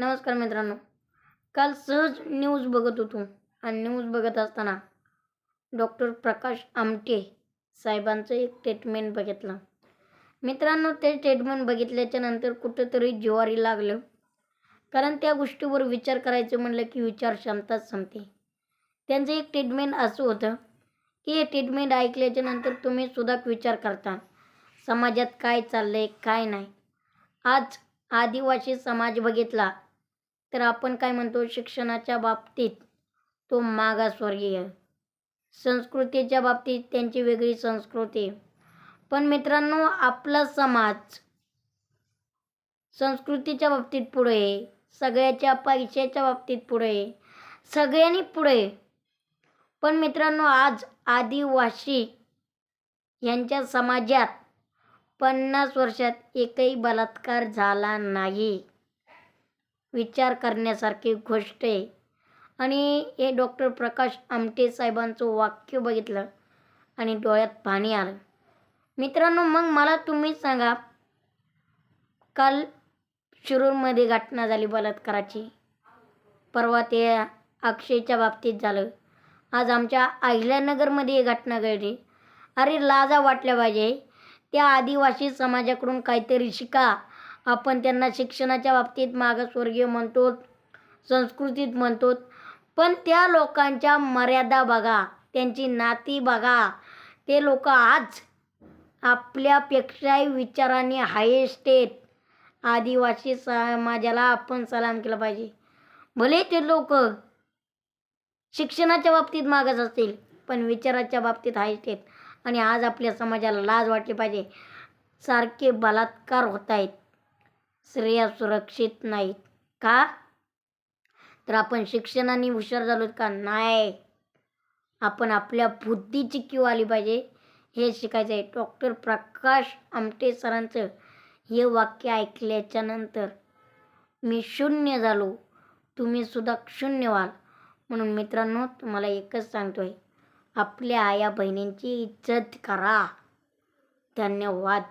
नमस्कार मित्रांनो. काल सहज न्यूज बघत होतो आणि न्यूज बघत असताना डॉक्टर प्रकाश आमटे साहेबांचं एक स्टेटमेंट बघितलं. मित्रांनो ते स्टेटमेंट बघितल्याच्या नंतर कुठंतरी जिवारी लागलं. कारण त्या गोष्टीवर विचार करायचं म्हणलं की विचार क्षमताच संपते. त्यांचं एक ट्रीटमेंट असं होतं की हे ट्रीटमेंट ऐकल्याच्या नंतर तुम्ही सुद्धा विचार करता. समाजात काय चाललं आहे काय नाही. आज आदिवासी समाज बघितला तर आपण काय म्हणतो? शिक्षणाच्या बाबतीत तो मागासवर्गीय. संस्कृतीच्या बाबतीत त्यांची वेगळी संस्कृती. पण मित्रांनो आपला समाज संस्कृतीच्या बाबतीत पुढे आहे सगळ्याच्या पैशाच्या बाबतीत पुढे आहे सगळ्यांनी पुढे. पण मित्रांनो आज आदिवासी यांच्या समाजात पन्नास वर्षात एकही बलात्कार झाला नाही. विचार करण्यासारखी गोष्ट आहे. आणि हे डॉक्टर प्रकाश आमटे साहेबांचं वाक्य बघितलं आणि डोळ्यात पाणी आलं. मित्रांनो मग मला तुम्ही सांगा काल शिरूरमध्ये घटना झाली बलात्काराची. परवा ते अक्षयच्या बाबतीत झालं. आज आमच्या अहिल्यानगरमध्ये ही घटना घडली. अरे लाजा वाटल्या पाहिजे. त्या आदिवासी समाजाकडून काहीतरी शिका. आपण त्यांना शिक्षणाच्या बाबतीत मागासवर्गीय म्हणतो संस्कृतीत म्हणतो. पण त्या लोकांच्या मर्यादा बघा त्यांची नाती बघा. ते लोक आज आपल्यापेक्षाही विचाराने हायेस्ट आहेत. आदिवासी समाजाला आपण सलाम केला पाहिजे. भले ते लोक शिक्षणाच्या बाबतीत मागच असतील पण विचाराच्या बाबतीत हायेस्ट आहेत. आणि आज आपल्या समाजाला लाज वाटली पाहिजे. सारखे बलात्कार होत आहेत. स्त्रिया सुरक्षित नाहीत. का? तर आपण शिक्षणाने हुशार झालो का? नाही. आपण आपल्या बुद्धीची क्यू आली पाहिजे. हे शिकायचं आहे. डॉक्टर प्रकाश आमटे सरांचं हे वाक्य ऐकल्याच्या नंतर मी शून्य झालो. तुम्ही सुद्धा शून्य व्हाल. म्हणून मित्रांनो तुम्हाला एकच सांगतोय. आपल्या आया बहिणींची इज्जत करा. धन्यवाद.